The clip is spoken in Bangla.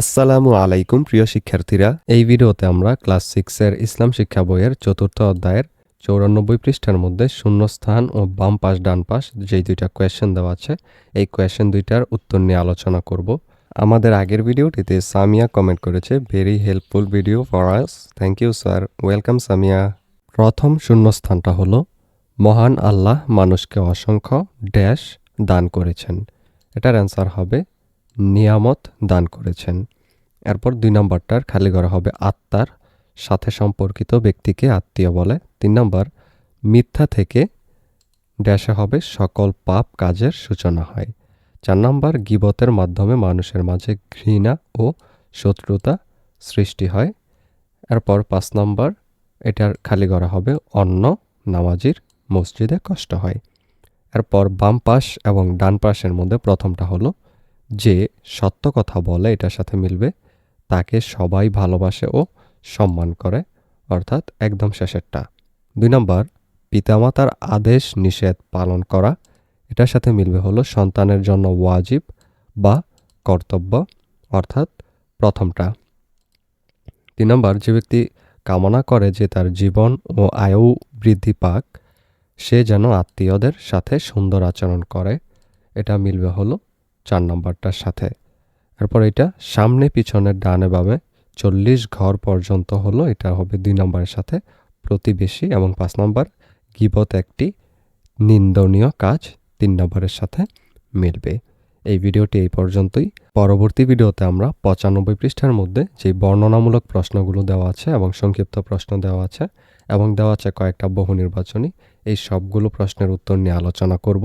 আসসালামু আলাইকুম, প্রিয় শিক্ষার্থীরা। এই ভিডিওতে আমরা ক্লাস সিক্সের ইসলাম শিক্ষা বইয়ের চতুর্থ অধ্যায়ের চৌরানব্বই পৃষ্ঠার মধ্যে শূন্যস্থান ও বাম পাশ, ডান পাশ যেই দুইটা কোয়েশ্চেন দেওয়া আছে, এই কোয়েশ্চেন দুইটার উত্তর নিয়ে আলোচনা করব। আমাদের আগের ভিডিওটিতে সামিয়া কমেন্ট করেছে very helpful video for us thank you sir welcome Samia. প্রথম শূন্যস্থানটা হলো, মহান আল্লাহ মানুষকে অসংখ্য ড্যাশ দান করেছেন। এটার অ্যান্সার হবে নিয়ামত দান করেছেন। এরপর দুই নম্বরটার খালি করা হবে আত্মার, সাথে সম্পর্কিত ব্যক্তিকে আত্মীয় বলে। তিন নম্বর, মিথ্যা থেকে ড্যাশে হবে সকল পাপ কাজের সূচনা হয়। চার নম্বর, গিবতের মাধ্যমে মানুষের মাঝে ঘৃণা ও শত্রুতা সৃষ্টি হয়। এরপর পাঁচ নম্বর, এটার খালি করা হবে অন্য নামাজির মসজিদে কষ্ট হয়। এরপর বাম পাশ এবং ডান পাশের মধ্যে প্রথমটা হলো যে সত্য কথা বলে এটার সাথে মিলবে, তাকে সবাই ভালোবাসে ও সম্মান করে, অর্থাৎ একদম শেষেরটা। দুই নম্বর, পিতামাতার আদেশ নিষেধ পালন করা, এটার সাথে মিলবে হলো সন্তানের জন্য ওয়াজিব বা কর্তব্য, অর্থাৎ প্রথমটা। তিন নম্বর, যে ব্যক্তি কামনা করে যে তার জীবন ও আয়ু বৃদ্ধি পাক, সে যেন আত্মীয়দের সাথে সুন্দর আচরণ করে, এটা মিলবে হলো চার নম্বরটার সাথে। এরপর এটা সামনে পিছনে ডানে বামে চল্লিশ ঘর পর্যন্ত হলো, এটা হবে দুই নম্বরের সাথে প্রতিবেশী এবং পাঁচ নম্বর গিবত একটি নিন্দনীয় কাজ তিন নম্বরের সাথে মিলবে। এই ভিডিওটি এই পর্যন্তই। পরবর্তী ভিডিওতে আমরা পঁচানব্বই পৃষ্ঠার মধ্যে যে বর্ণনামূলক প্রশ্নগুলো দেওয়া আছে এবং সংক্ষিপ্ত প্রশ্ন দেওয়া আছে এবং দেওয়া আছে কয়েকটা বহু নির্বাচনী, এই সবগুলো প্রশ্নের উত্তর নিয়ে আলোচনা করব।